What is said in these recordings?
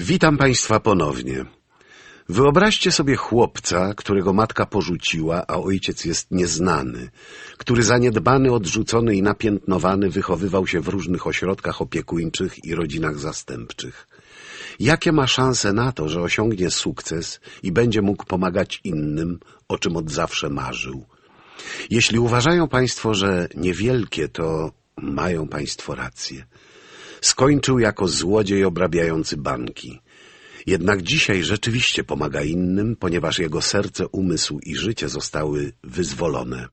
Witam Państwa ponownie. Wyobraźcie sobie chłopca, którego matka porzuciła, a ojciec jest nieznany, który zaniedbany, odrzucony i napiętnowany wychowywał się w różnych ośrodkach opiekuńczych i rodzinach zastępczych. Jakie ma szanse na to, że osiągnie sukces i będzie mógł pomagać innym, o czym od zawsze marzył? Jeśli uważają Państwo, że niewielkie, to mają Państwo rację. Skończył jako złodziej obrabiający banki. Jednak dzisiaj rzeczywiście pomaga innym, ponieważ jego serce, umysł i życie zostały wyzwolone.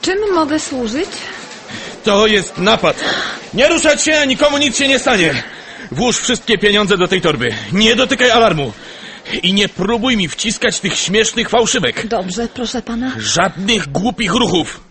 Czym mogę służyć? To jest napad. Nie ruszać się, nikomu nic się nie stanie. Włóż wszystkie pieniądze do tej torby. Nie dotykaj alarmu. I nie próbuj mi wciskać tych śmiesznych fałszywek. Dobrze, proszę pana. Żadnych głupich ruchów.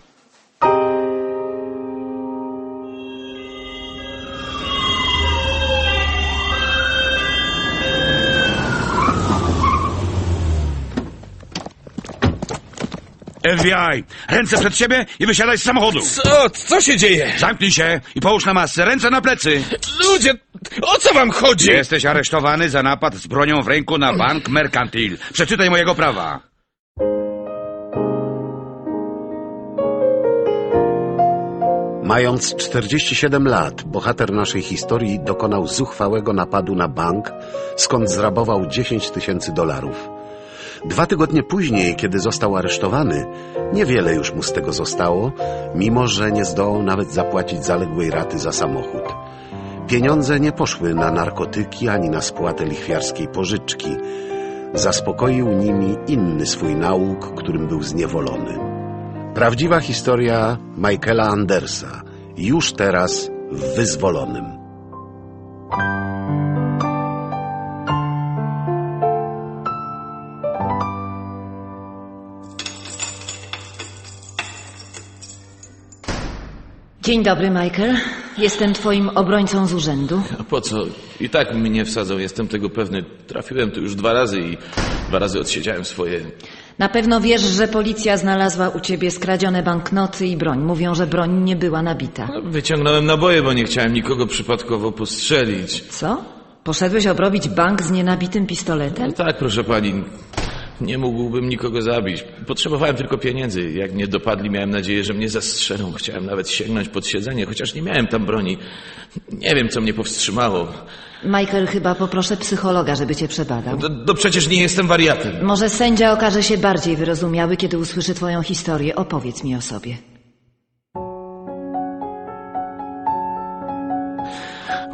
FBI, ręce przed siebie i wysiadaj z samochodu. Co? Co się dzieje? Zamknij się i połóż na masę, ręce na plecy. Ludzie, o co wam chodzi? Jesteś aresztowany za napad z bronią w ręku na bank Mercantil. Przeczytaj mojego prawa. Mając 47 lat, bohater naszej historii dokonał zuchwałego napadu na bank, skąd zrabował 10 tysięcy dolarów. Dwa tygodnie później, kiedy został aresztowany, niewiele już mu z tego zostało, mimo że nie zdołał nawet zapłacić zaległej raty za samochód. Pieniądze nie poszły na narkotyki ani na spłatę lichwiarskiej pożyczki. Zaspokoił nimi inny swój nauk, którym był zniewolony. Prawdziwa historia Michaela Andersa, już teraz w wyzwolonym. Dzień dobry, Michael. Jestem twoim obrońcą z urzędu. A po co? I tak mnie wsadzą, jestem tego pewny. Trafiłem tu już dwa razy i dwa razy odsiedziałem swoje. Na pewno wiesz, że policja znalazła u ciebie skradzione banknoty i broń. Mówią, że broń nie była nabita. No, Wyciągnąłem naboje, bo nie chciałem nikogo przypadkowo postrzelić. Co? Poszedłeś obrobić bank z nienabitym pistoletem? No tak, proszę pani. Nie mógłbym nikogo zabić. Potrzebowałem tylko pieniędzy. Jak mnie dopadli, miałem nadzieję, że mnie zastrzelą. Chciałem nawet sięgnąć pod siedzenie, chociaż nie miałem tam broni. Nie wiem, co mnie powstrzymało. Michael, chyba poproszę psychologa, żeby cię przebadał. No, no przecież nie jestem wariatem. Może sędzia okaże się bardziej wyrozumiały, kiedy usłyszy twoją historię. Opowiedz mi o sobie.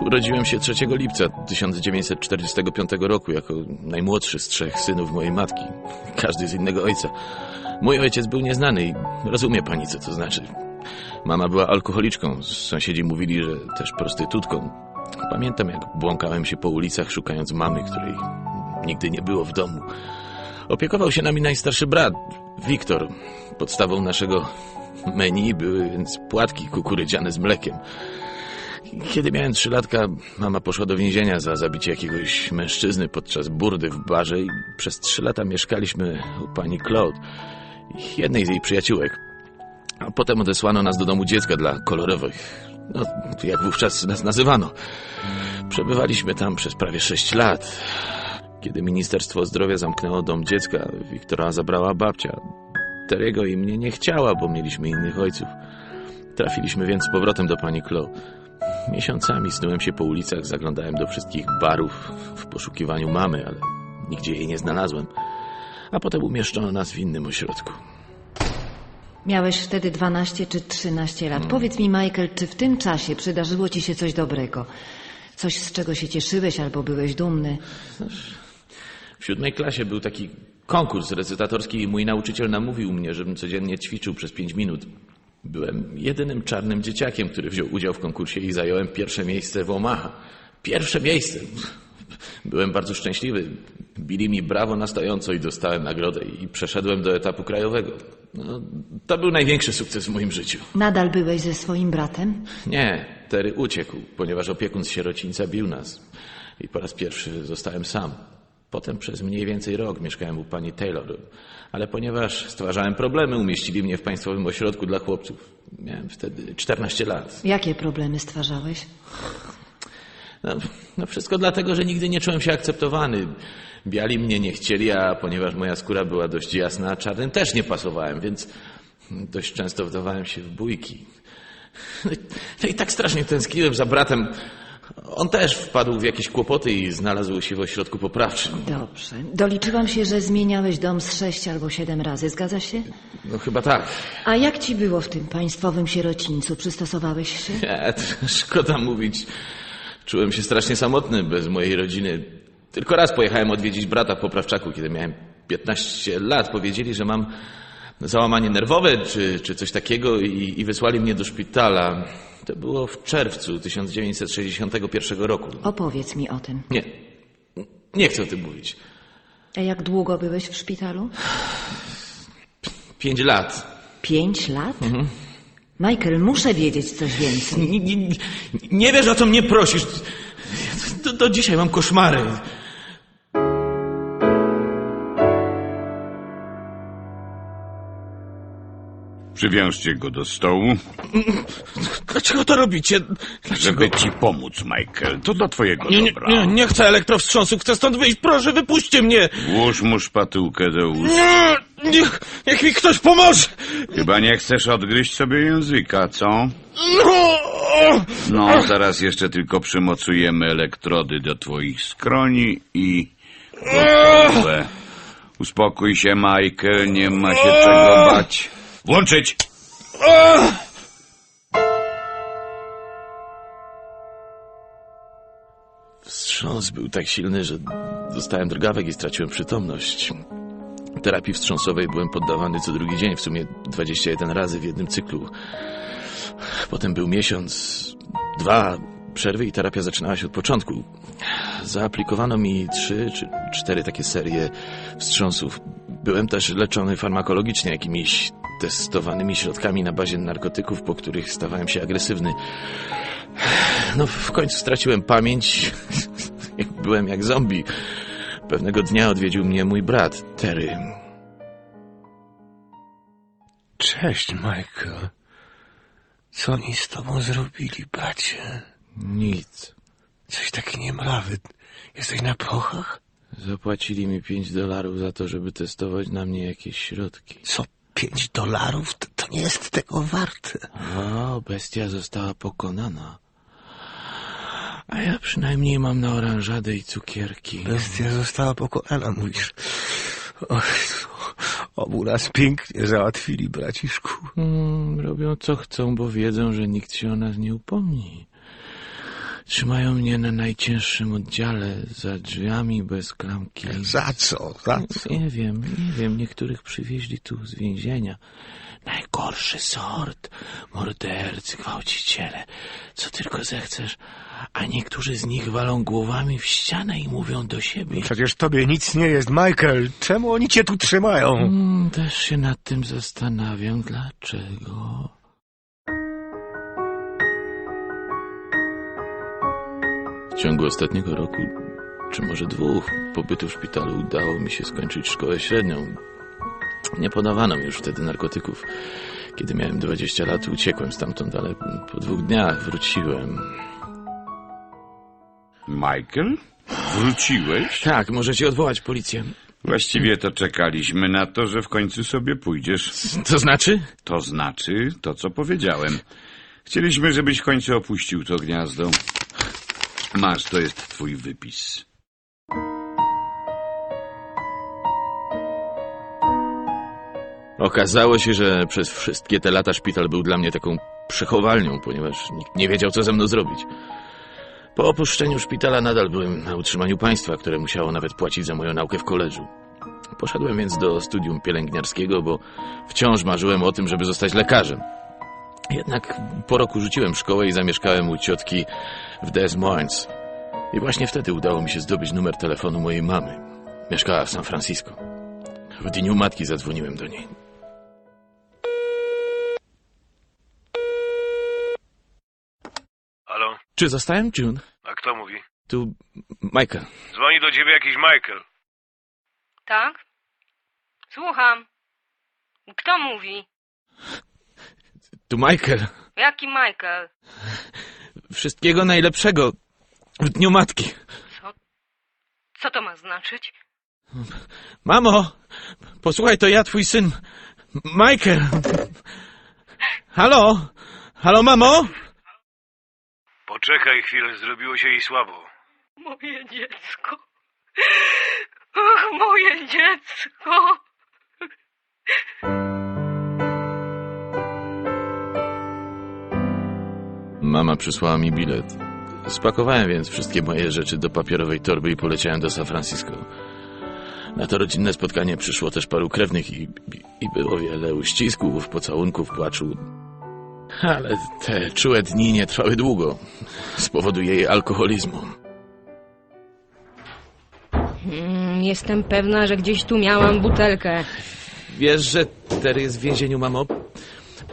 Urodziłem się 3 lipca 1945 roku jako najmłodszy z trzech synów mojej matki. Każdy z innego ojca. Mój ojciec był nieznany i rozumie pani, co to znaczy. Mama była alkoholiczką, sąsiedzi mówili, że też prostytutką. Pamiętam, jak błąkałem się po ulicach, szukając mamy, której nigdy nie było w domu. Opiekował się nami najstarszy brat, Wiktor. Podstawą naszego menu były więc płatki kukurydziane z mlekiem. Kiedy miałem trzy latka, mama poszła do więzienia za zabicie jakiegoś mężczyzny podczas burdy w barze i przez trzy lata mieszkaliśmy u pani Claude, jednej z jej przyjaciółek. A potem odesłano nas do domu dziecka dla kolorowych, no, jak wówczas nas nazywano. Przebywaliśmy tam przez prawie sześć lat. Kiedy Ministerstwo Zdrowia zamknęło dom dziecka, Wiktora zabrała babcia. Teriego i mnie nie chciała, bo mieliśmy innych ojców. Trafiliśmy więc z powrotem do pani Chloe. Miesiącami snułem się po ulicach, zaglądałem do wszystkich barów w poszukiwaniu mamy, ale nigdzie jej nie znalazłem. A potem umieszczono nas w innym ośrodku. Miałeś wtedy 12 czy 13 lat. Powiedz mi, Michael, czy w tym czasie przydarzyło ci się coś dobrego? Coś, z czego się cieszyłeś albo byłeś dumny? W siódmej klasie był taki konkurs recytatorski i mój nauczyciel namówił mnie, żebym codziennie ćwiczył przez pięć minut. Byłem jedynym czarnym dzieciakiem, który wziął udział w konkursie i zająłem pierwsze miejsce w Omaha. Pierwsze miejsce. Byłem bardzo szczęśliwy. Bili mi brawo na stojąco i dostałem nagrodę i przeszedłem do etapu krajowego. No, to był największy sukces w moim życiu. Nadal byłeś ze swoim bratem? Nie, Terry uciekł, ponieważ opiekun z sierocińca bił nas. I po raz pierwszy zostałem sam. Potem przez mniej więcej rok mieszkałem u pani Taylor, ale ponieważ stwarzałem problemy, umieścili mnie w państwowym ośrodku dla chłopców. Miałem wtedy 14 lat. Jakie problemy stwarzałeś? No, no wszystko dlatego, że nigdy nie czułem się akceptowany. Biali mnie nie chcieli, a ponieważ moja skóra była dość jasna, a czarnym też nie pasowałem, więc dość często wdawałem się w bójki. No i, no i tak strasznie tęskniłem za bratem. On też wpadł w jakieś kłopoty i znalazł się w ośrodku poprawczym. Dobrze. Doliczyłam się, że zmieniałeś dom z sześć albo siedem razy. Zgadza się? No chyba tak. A jak ci było w tym państwowym sierocińcu? Przystosowałeś się? Nie, szkoda mówić. Czułem się strasznie samotny bez mojej rodziny. Tylko raz pojechałem odwiedzić brata w Poprawczaku, kiedy miałem 15 lat. Powiedzieli, że mam załamanie nerwowe czy, czy coś takiego i, i wysłali mnie do szpitala. To było w czerwcu 1961 roku. Opowiedz mi o tym. Nie, nie chcę o tym mówić. A jak długo byłeś w szpitalu? Pięć lat. Pięć lat? Michael, muszę wiedzieć coś więcej. Nie, nie, nie, nie wiesz, o co mnie prosisz. Do, do dzisiaj mam koszmary. Przywiążcie go do stołu, Dlaczego to robicie? Dlaczego? żeby ci pomóc, Michael. To dla twojego Nie, nie, dobra. nie, nie chcę elektrowstrząsu, chcę stąd wyjść, proszę, wypuśćcie mnie! Włóż mu szpatułkę do ust. Nie, niech, niech mi ktoś pomoże! Chyba nie chcesz odgryźć sobie języka, co? No! No, zaraz jeszcze tylko przymocujemy elektrody do twoich skroni i... Gotowe. Uspokój się, Michael, nie ma się czego bać. Włączyć! Wstrząs był tak silny, że dostałem drgawek i straciłem przytomność. Terapii wstrząsowej byłem poddawany co drugi dzień, w sumie 21 razy w jednym cyklu. Potem był miesiąc, dwa przerwy i terapia zaczynała się od początku. Zaaplikowano mi trzy czy cztery takie serie wstrząsów. Byłem też leczony farmakologicznie jakimiś testowanymi środkami na bazie narkotyków, po których stawałem się agresywny. No, w końcu straciłem pamięć. Byłem jak zombie. Pewnego dnia odwiedził mnie mój brat, Terry. Cześć, Michael. Co oni z tobą zrobili, bracie? Nic. Coś taki niemrawy. Jesteś na prochach? Zapłacili mi pięć dolarów za to, żeby testować na mnie jakieś środki. Co, pięć dolarów? To, to nie jest tego warte. O, bestia została pokonana. A ja przynajmniej mam na oranżadę i cukierki. Bestia została pokonana, mówisz. O, obu nas pięknie załatwili, braciszku. Mm, robią co chcą, bo wiedzą, że nikt się o nas nie upomni. Trzymają mnie na najcięższym oddziale, za drzwiami bez klamki. Za co? Za co? Nie wiem, nie wiem. Niektórych przywieźli tu z więzienia. Najgorszy sort. Mordercy, gwałciciele. Co tylko zechcesz. A niektórzy z nich walą głowami w ścianę i mówią do siebie. Przecież tobie nic nie jest, Michael. Czemu oni cię tu trzymają? Mm, też się nad tym zastanawiam. Dlaczego? W ciągu ostatniego roku, czy może dwóch, pobytu w szpitalu udało mi się skończyć szkołę średnią. Nie podawano mi już wtedy narkotyków. Kiedy miałem 20 lat, uciekłem stamtąd, ale po dwóch dniach wróciłem. Michael? Wróciłeś? Tak, możecie odwołać policję. Właściwie to czekaliśmy na to, że w końcu sobie pójdziesz. To znaczy? To znaczy to, co powiedziałem. Chcieliśmy, żebyś w końcu opuścił to gniazdo. Masz, to jest twój wypis. Okazało się, że przez wszystkie te lata szpital był dla mnie taką przechowalnią, ponieważ nikt nie wiedział, co ze mną zrobić. Po opuszczeniu szpitala nadal byłem na utrzymaniu państwa, które musiało nawet płacić za moją naukę w koleżu. Poszedłem więc do studium pielęgniarskiego, bo wciąż marzyłem o tym, żeby zostać lekarzem. Jednak po roku rzuciłem szkołę i zamieszkałem u ciotki w Des Moines. I właśnie wtedy udało mi się zdobyć numer telefonu mojej mamy. Mieszkała w San Francisco. W dniu matki zadzwoniłem do niej. Halo? Czy zostałem June? A kto mówi? Tu Michael. Dzwoni do ciebie jakiś Michael. Tak? Słucham. Kto mówi? Tu Michael. Jaki Michael? Wszystkiego najlepszego w Dniu Matki. Co? Co to ma znaczyć? Mamo, posłuchaj, to ja, twój syn, Michael. Halo? Halo, mamo? Poczekaj chwilę, zrobiło się jej słabo. Moje dziecko. Och, moje dziecko. Mama przysłała mi bilet. Spakowałem więc wszystkie moje rzeczy do papierowej torby i poleciałem do San Francisco. Na to rodzinne spotkanie przyszło też paru krewnych i, i, i było wiele uścisków, pocałunków, płaczu. Ale te czułe dni nie trwały długo z powodu jej alkoholizmu. Mm, Jestem pewna, że gdzieś tu miałam butelkę. Wiesz, że Terry jest w więzieniu, mamo?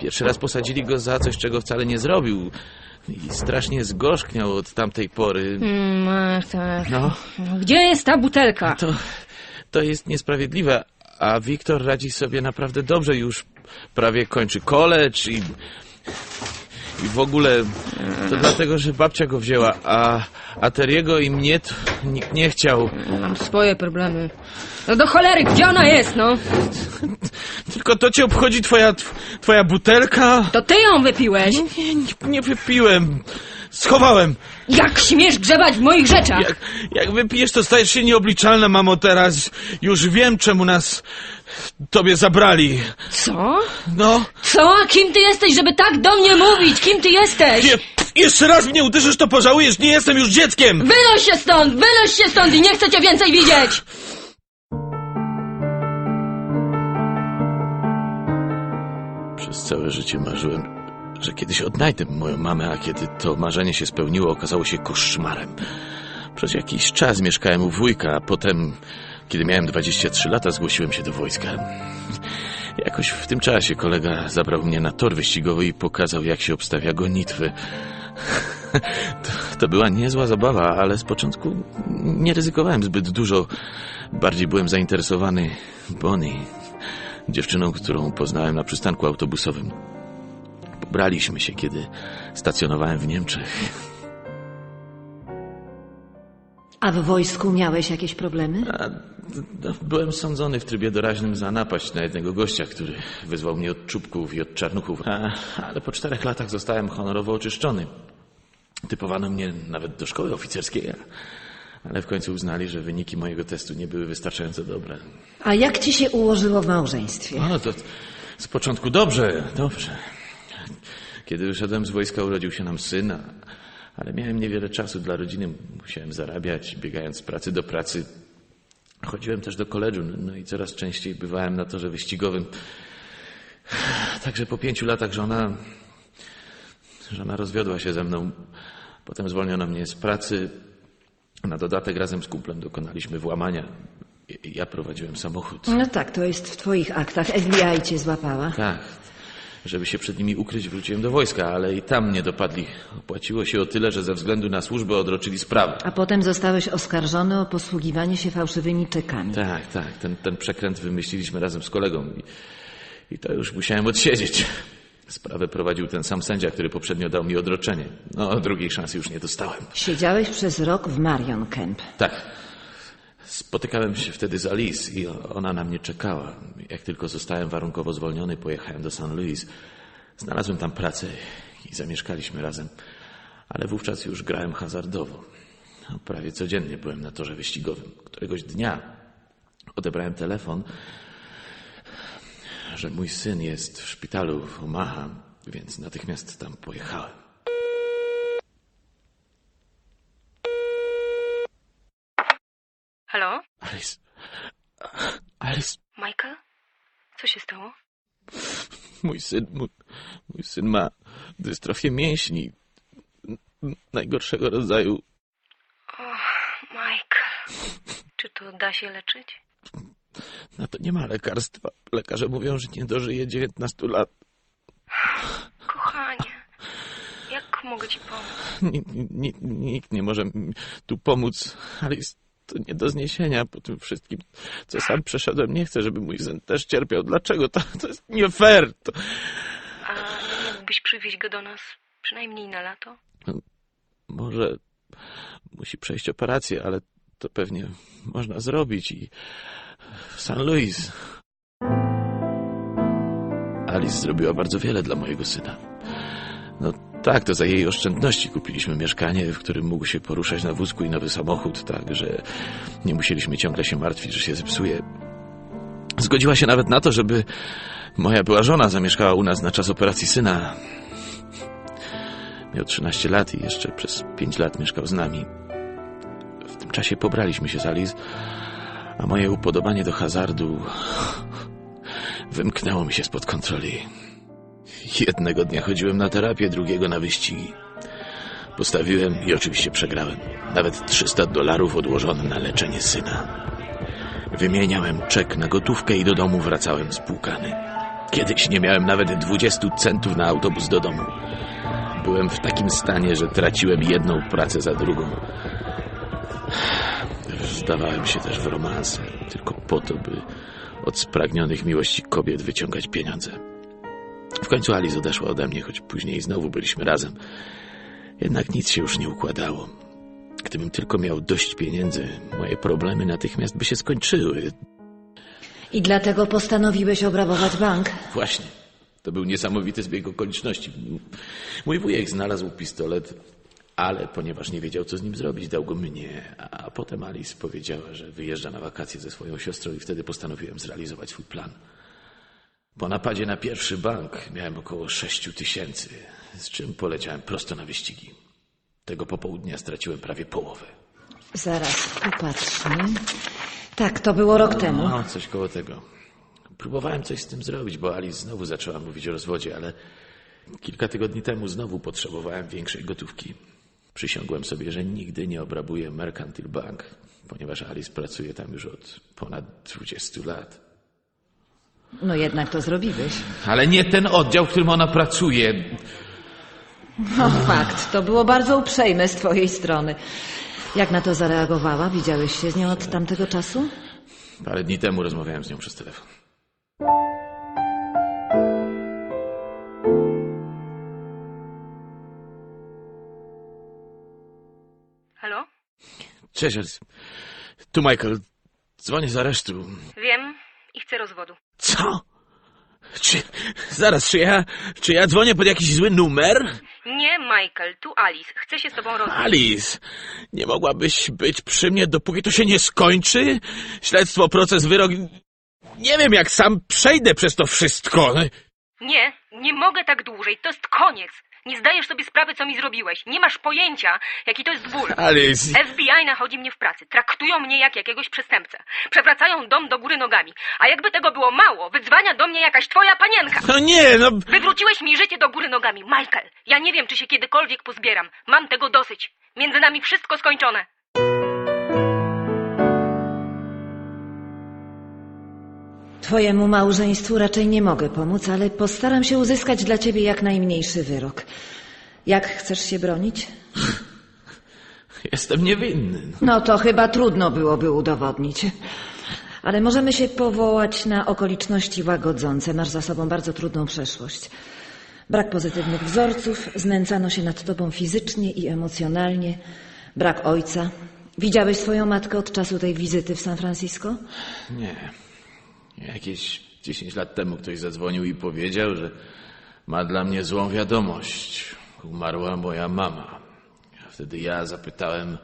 Pierwszy raz posadzili go za coś, czego wcale nie zrobił. I strasznie zgorzkniał od tamtej pory. Mm, ach, tak. No, Gdzie jest ta butelka? to, to jest niesprawiedliwe. A Wiktor radzi sobie naprawdę dobrze. Już prawie kończy college i, i w ogóle to dlatego, że babcia go wzięła, a, a Teriego i mnie to nikt nie chciał. Mam swoje problemy. No do cholery, gdzie ona jest, no? Tylko to cię obchodzi twoja, twoja butelka? To ty ją wypiłeś. Nie, nie, nie wypiłem. Schowałem. Jak śmiesz grzebać w moich rzeczach? Jak, jak wypijesz, to stajesz się nieobliczalna, mamo, teraz. Już wiem, czemu nas tobie zabrali. Co? No, Co? Kim ty jesteś, żeby tak do mnie mówić? Kim ty jesteś? je, jeszcze raz mnie uderzysz, to pożałujesz. Nie jestem już dzieckiem. Wynoś się stąd! Wynoś się stąd i nie chcę cię więcej widzieć! Przez całe życie marzyłem, że kiedyś odnajdę moją mamę, a kiedy to marzenie się spełniło, okazało się koszmarem. Przez jakiś czas mieszkałem u wujka, a potem, kiedy miałem 23 lata, zgłosiłem się do wojska. Jakoś w tym czasie kolega zabrał mnie na tor wyścigowy i pokazał, jak się obstawia gonitwy. To, to była niezła zabawa, ale z początku nie ryzykowałem zbyt dużo. Bardziej byłem zainteresowany Bonnie, dziewczyną, którą poznałem na przystanku autobusowym. Pobraliśmy się, kiedy stacjonowałem w Niemczech. A w wojsku miałeś jakieś problemy? A, no, byłem sądzony w trybie doraźnym za napaść na jednego gościa, który wyzwał mnie od czubków i od czarnuchów. A, ale po czterech latach zostałem honorowo oczyszczony. Typowano mnie nawet do szkoły oficerskiej, ale w końcu uznali, że wyniki mojego testu nie były wystarczająco dobre. A jak ci się ułożyło w małżeństwie? O, to z początku dobrze, dobrze. Kiedy wyszedłem z wojska, urodził się nam syn, a- ale miałem niewiele czasu dla rodziny. Musiałem zarabiać, biegając z pracy do pracy. Chodziłem też do koledżu, no i coraz częściej bywałem na torze wyścigowym. Także po pięciu latach żona, żona rozwiodła się ze mną. Potem zwolniono mnie z pracy. Na dodatek razem z kumplem dokonaliśmy włamania. Ja prowadziłem samochód. No tak, to jest w twoich aktach. FBI cię złapała. Tak. Żeby się przed nimi ukryć, wróciłem do wojska, ale i tam mnie dopadli. Opłaciło się o tyle, że ze względu na służbę odroczyli sprawę. A potem zostałeś oskarżony o posługiwanie się fałszywymi czekami. Tak, tak. Ten, ten przekręt wymyśliliśmy razem z kolegą i, i to już musiałem odsiedzieć. Sprawę prowadził ten sam sędzia, który poprzednio dał mi odroczenie. No, drugiej szansy już nie dostałem. Siedziałeś przez rok w Marion Camp. Tak. Spotykałem się wtedy z Alice i ona na mnie czekała. Jak tylko zostałem warunkowo zwolniony, pojechałem do St. Louis. Znalazłem tam pracę i zamieszkaliśmy razem. Ale wówczas już grałem hazardowo. No, prawie codziennie byłem na torze wyścigowym. Któregoś dnia odebrałem telefon, że mój syn jest w szpitalu w Omaha, więc natychmiast tam pojechałem. Halo? Alice. Alice. Michael? Co się stało? Mój syn, mój, mój syn ma dystrofię mięśni. N- Najgorszego rodzaju. O, Michael. Czy to da się leczyć? Na to nie ma lekarstwa. Lekarze mówią, że nie dożyje 19 lat. Kochanie, jak mogę ci pomóc? Ni- Nikt nie może mi tu pomóc. Alice, to nie do zniesienia po tym wszystkim, co sam przeszedłem. Nie chcę, żeby mój syn też cierpiał. Dlaczego? To, to jest nie fair. To... A nie mógłbyś przywieźć go do nas przynajmniej na lato? Może musi przejść operację, ale to pewnie można zrobić i w San Luis. Alice zrobiła bardzo wiele dla mojego syna. No tak, to za jej oszczędności kupiliśmy mieszkanie, w którym mógł się poruszać na wózku i nowy samochód, tak, że nie musieliśmy ciągle się martwić, że się zepsuje. Zgodziła się nawet na to, żeby moja była żona zamieszkała u nas na czas operacji syna. Miał 13 lat i jeszcze przez 5 lat mieszkał z nami. W tym czasie pobraliśmy się z Alice, a moje upodobanie do hazardu wymknęło mi się spod kontroli. Jednego dnia chodziłem na terapię, drugiego na wyścigi. Postawiłem i oczywiście przegrałem. Nawet 300 dolarów odłożone na leczenie syna. Wymieniałem czek na gotówkę i do domu wracałem spłukany. Kiedyś nie miałem nawet 20 centów na autobus do domu. Byłem w takim stanie, że traciłem jedną pracę za drugą. Zdawałem się też w romanse, tylko po to, by od spragnionych miłości kobiet wyciągać pieniądze. W końcu Alice odeszła ode mnie, choć później znowu byliśmy razem. Jednak nic się już nie układało. Gdybym tylko miał dość pieniędzy, moje problemy natychmiast by się skończyły. I dlatego postanowiłeś obrabować bank? Właśnie. To był niesamowity zbieg okoliczności. Mój wujek znalazł pistolet, ale ponieważ nie wiedział, co z nim zrobić, dał go mnie. A potem Alice powiedziała, że wyjeżdża na wakacje ze swoją siostrą i wtedy postanowiłem zrealizować swój plan. Po napadzie na pierwszy bank miałem około sześciu tysięcy, z czym poleciałem prosto na wyścigi. Tego popołudnia straciłem prawie połowę. Zaraz, popatrzmy. Tak, to było rok temu. No, coś koło tego. Próbowałem coś z tym zrobić, bo Alice znowu zaczęła mówić o rozwodzie, ale kilka tygodni temu znowu potrzebowałem większej gotówki. Przysiągłem sobie, że nigdy nie obrabuję Mercantile Bank, ponieważ Alice pracuje tam już od ponad 20 lat. No jednak to zrobiłeś. Ale nie ten oddział, w którym ona pracuje. No fakt, to było bardzo uprzejme z twojej strony. Jak na to zareagowała? Widziałeś się z nią od tamtego czasu? Parę dni temu rozmawiałem z nią przez telefon. Halo? Cześć, Alice. Tu Michael. Dzwonię z aresztu. Wiem i chcę rozwodu. Co? Czy, zaraz, czy ja, czy ja dzwonię pod jakiś zły numer? Nie, Michael, tu Alice. Chcę się z tobą rozwieść. Alice, nie mogłabyś być przy mnie, dopóki to się nie skończy? Śledztwo, proces, wyrok... Nie wiem, jak sam przejdę przez to wszystko. Nie, nie mogę tak dłużej. To jest koniec. Nie zdajesz sobie sprawy, co mi zrobiłeś. Nie masz pojęcia, jaki to jest ból. Alice... FBI nachodzi mnie w pracy. Traktują mnie jak jakiegoś przestępcę. Przewracają dom do góry nogami. A jakby tego było mało, wydzwania do mnie jakaś twoja panienka. No nie, no... Wywróciłeś mi życie do góry nogami. Michael, ja nie wiem, czy się kiedykolwiek pozbieram. Mam tego dosyć. Między nami wszystko skończone. Twojemu małżeństwu raczej nie mogę pomóc, ale postaram się uzyskać dla ciebie jak najmniejszy wyrok. Jak chcesz się bronić? Jestem niewinny. No to chyba trudno byłoby udowodnić. Ale możemy się powołać na okoliczności łagodzące. Masz za sobą bardzo trudną przeszłość. Brak pozytywnych wzorców, znęcano się nad tobą fizycznie i emocjonalnie, brak ojca. Widziałeś swoją matkę od czasu tej wizyty w San Francisco? Nie. Jakieś 10 lat temu ktoś zadzwonił i powiedział, że ma dla mnie złą wiadomość. Umarła moja mama. A wtedy ja zapytałem,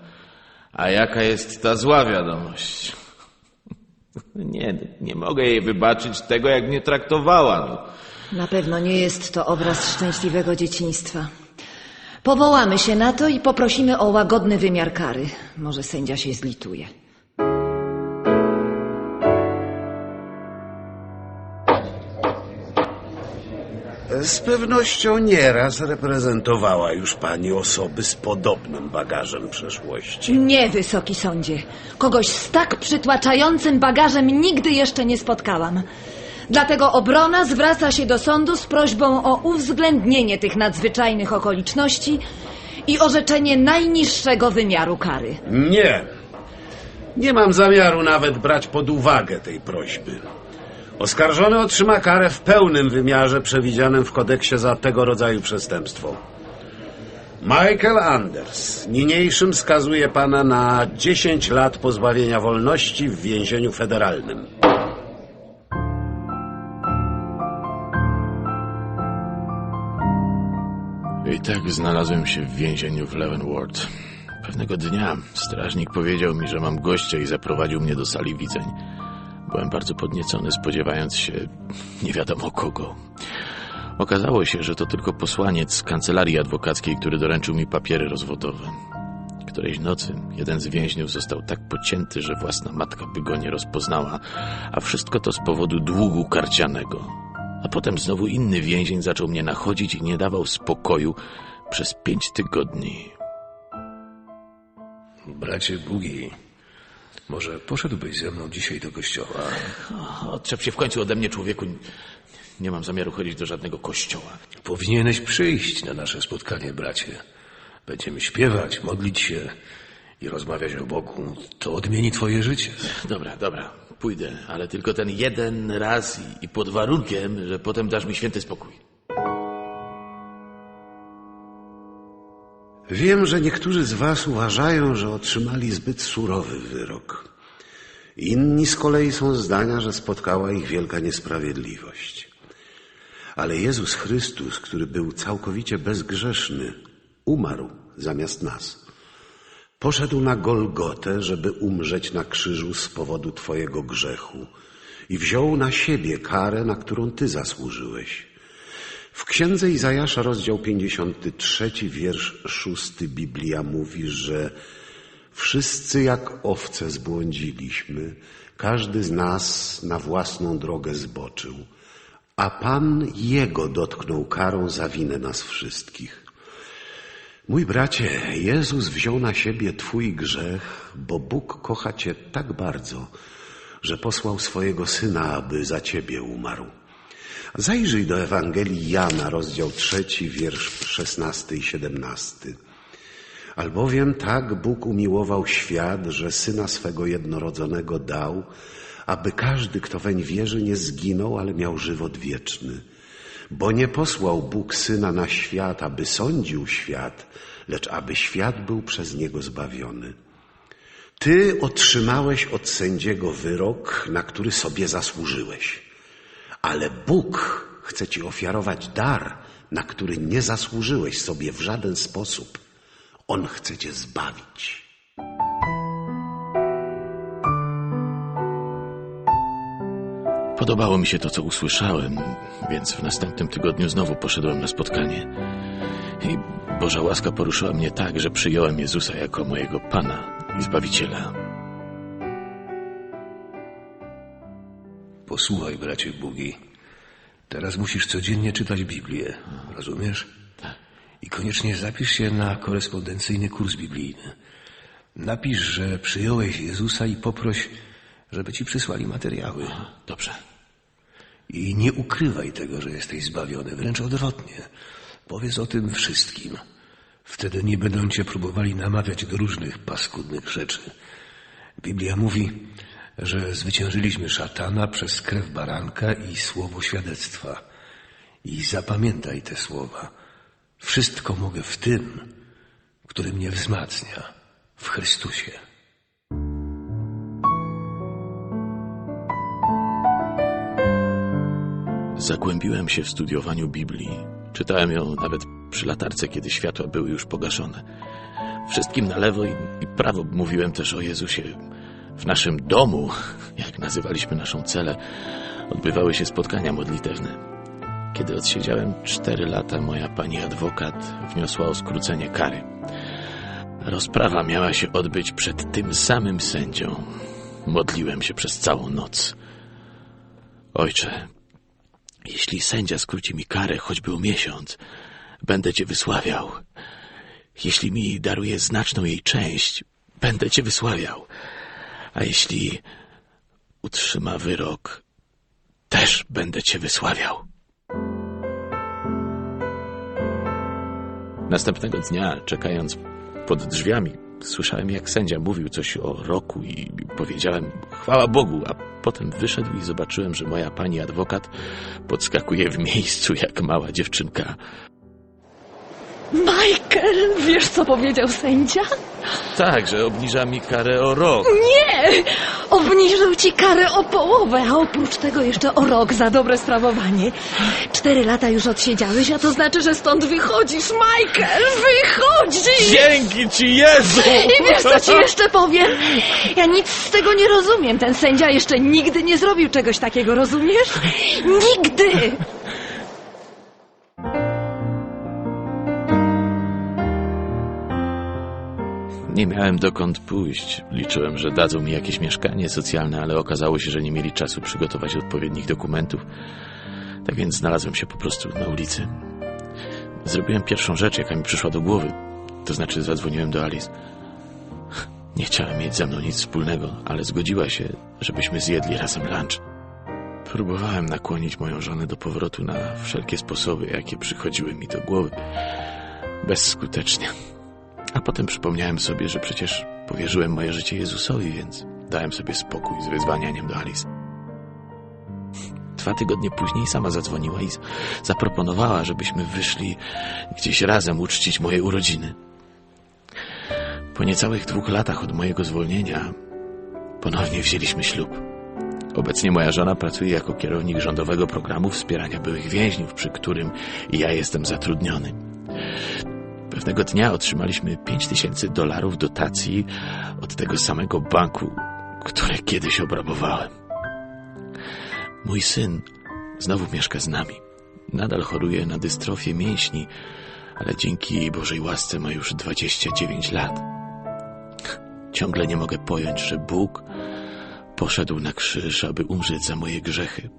a jaka jest ta zła wiadomość? Nie, nie mogę jej wybaczyć tego, jak mnie traktowała. No. Na pewno nie jest to obraz szczęśliwego dzieciństwa. Powołamy się na to i poprosimy o łagodny wymiar kary. Może sędzia się zlituje. Z pewnością nieraz reprezentowała już pani osoby z podobnym bagażem przeszłości. Nie, wysoki sądzie. Kogoś z tak przytłaczającym bagażem nigdy jeszcze nie spotkałam. Dlatego obrona zwraca się do sądu z prośbą o uwzględnienie tych nadzwyczajnych okoliczności i orzeczenie najniższego wymiaru kary. Nie. Nie mam zamiaru nawet brać pod uwagę tej prośby. Oskarżony otrzyma karę w pełnym wymiarze przewidzianym w kodeksie za tego rodzaju przestępstwo. Michael Anders niniejszym skazuje pana na 10 lat pozbawienia wolności w więzieniu federalnym. I tak znalazłem się w więzieniu w Leavenworth. Pewnego dnia strażnik powiedział mi, że mam gościa i zaprowadził mnie do sali widzeń. Byłem bardzo podniecony, spodziewając się nie wiadomo kogo. Okazało się, że to tylko posłaniec z kancelarii adwokackiej, który doręczył mi papiery rozwodowe. Którejś nocy jeden z więźniów został tak pocięty, że własna matka by go nie rozpoznała, a wszystko to z powodu długu karcianego. A potem znowu inny więzień zaczął mnie nachodzić i nie dawał spokoju przez pięć tygodni. Bracie Bugi, może poszedłbyś ze mną dzisiaj do kościoła? Odczep się w końcu ode mnie, człowieku. Nie mam zamiaru chodzić do żadnego kościoła. Powinieneś przyjść na nasze spotkanie, bracie. Będziemy śpiewać, modlić się i rozmawiać o Bogu. To odmieni twoje życie. Dobra, dobra, pójdę, ale tylko ten jeden raz i, i pod warunkiem, że potem dasz mi święty spokój. Wiem, że niektórzy z was uważają, że otrzymali zbyt surowy wyrok. Inni z kolei są zdania, że spotkała ich wielka niesprawiedliwość. Ale Jezus Chrystus, który był całkowicie bezgrzeszny, umarł zamiast nas. Poszedł na Golgotę, żeby umrzeć na krzyżu z powodu Twojego grzechu i wziął na siebie karę, na którą Ty zasłużyłeś. W księdze Izajasza, rozdział 53, wiersz 6 Biblia mówi, że wszyscy jak owce zbłądziliśmy, każdy z nas na własną drogę zboczył, a Pan Jego dotknął karą za winę nas wszystkich. Mój bracie, Jezus wziął na siebie Twój grzech, bo Bóg kocha Cię tak bardzo, że posłał swojego Syna, aby za Ciebie umarł. Zajrzyj do Ewangelii Jana, rozdział trzeci, wiersz szesnasty i siedemnasty. Albowiem tak Bóg umiłował świat, że Syna swego jednorodzonego dał, aby każdy, kto weń wierzy, nie zginął, ale miał żywot wieczny. Bo nie posłał Bóg Syna na świat, aby sądził świat, lecz aby świat był przez Niego zbawiony. Ty otrzymałeś od sędziego wyrok, na który sobie zasłużyłeś. Ale Bóg chce ci ofiarować dar, na który nie zasłużyłeś sobie w żaden sposób. On chce cię zbawić. Podobało mi się to, co usłyszałem, więc w następnym tygodniu znowu poszedłem na spotkanie. I Boża łaska poruszyła mnie tak, że przyjąłem Jezusa jako mojego Pana i Zbawiciela. Posłuchaj, bracie Bugi. Teraz musisz codziennie czytać Biblię. Rozumiesz? I koniecznie zapisz się na korespondencyjny kurs biblijny. Napisz, że przyjąłeś Jezusa i poproś, żeby ci przysłali materiały. Dobrze. I nie ukrywaj tego, że jesteś zbawiony, wręcz odwrotnie. Powiedz o tym wszystkim. Wtedy nie będą cię próbowali namawiać do różnych paskudnych rzeczy. Biblia mówi, że zwyciężyliśmy szatana przez krew baranka i słowo świadectwa. I zapamiętaj te słowa. Wszystko mogę w tym, który mnie wzmacnia, w Chrystusie. Zagłębiłem się w studiowaniu Biblii. Czytałem ją nawet przy latarce, kiedy światła były już pogaszone. Wszystkim na lewo i, i prawo mówiłem też o Jezusie. W naszym domu, jak nazywaliśmy naszą celę, odbywały się spotkania modlitewne. Kiedy odsiedziałem cztery lata, moja pani adwokat wniosła o skrócenie kary. Rozprawa miała się odbyć przed tym samym sędzią. Modliłem się przez całą noc. Ojcze, jeśli sędzia skróci mi karę choćby o miesiąc, będę Cię wysławiał. Jeśli mi daruje znaczną jej część, będę Cię wysławiał. A jeśli utrzyma wyrok, też będę Cię wysławiał. Następnego dnia, czekając pod drzwiami Słyszałem, jak sędzia mówił coś o roku i powiedziałem chwała Bogu, a potem wyszedł i zobaczyłem, że moja pani adwokat podskakuje w miejscu jak mała dziewczynka. Michael, wiesz co powiedział sędzia? Tak, że obniża mi karę o rok. Nie! Obniżył ci karę o połowę, a oprócz tego jeszcze o rok za dobre sprawowanie. Cztery lata już odsiedziałeś, a to znaczy, że stąd wychodzisz, Michael! Wychodzisz! Dzięki ci, Jezu! I wiesz, co ci jeszcze powiem? Ja nic z tego nie rozumiem. Ten sędzia jeszcze nigdy nie zrobił czegoś takiego, rozumiesz? Nigdy! Nie miałem dokąd pójść. Liczyłem, że dadzą mi jakieś mieszkanie socjalne, ale okazało się, że nie mieli czasu przygotować odpowiednich dokumentów. Tak więc znalazłem się po prostu na ulicy. Zrobiłem pierwszą rzecz, jaka mi przyszła do głowy. To znaczy zadzwoniłem do Alice. Nie chciałem mieć ze mną nic wspólnego, ale zgodziła się, żebyśmy zjedli razem lunch. Próbowałem nakłonić moją żonę do powrotu na wszelkie sposoby, jakie przychodziły mi do głowy. Bezskutecznie. A potem przypomniałem sobie, że przecież powierzyłem moje życie Jezusowi, więc dałem sobie spokój z wyzwanianiem do Alice. Dwa tygodnie później sama zadzwoniła i zaproponowała, żebyśmy wyszli gdzieś razem uczcić moje urodziny. Po niecałych dwóch latach od mojego zwolnienia ponownie wzięliśmy ślub. Obecnie moja żona pracuje jako kierownik rządowego programu wspierania byłych więźniów, przy którym ja jestem zatrudniony. Pewnego dnia otrzymaliśmy 5 tysięcy dolarów dotacji od tego samego banku, które kiedyś obrabowałem. Mój syn znowu mieszka z nami. Nadal choruje na dystrofię mięśni, ale dzięki Bożej łasce ma już 29 lat. Ciągle nie mogę pojąć, że Bóg poszedł na krzyż, aby umrzeć za moje grzechy,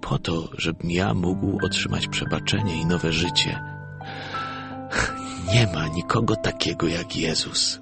po to, żebym ja mógł otrzymać przebaczenie i nowe życie. Nie ma nikogo takiego jak Jezus.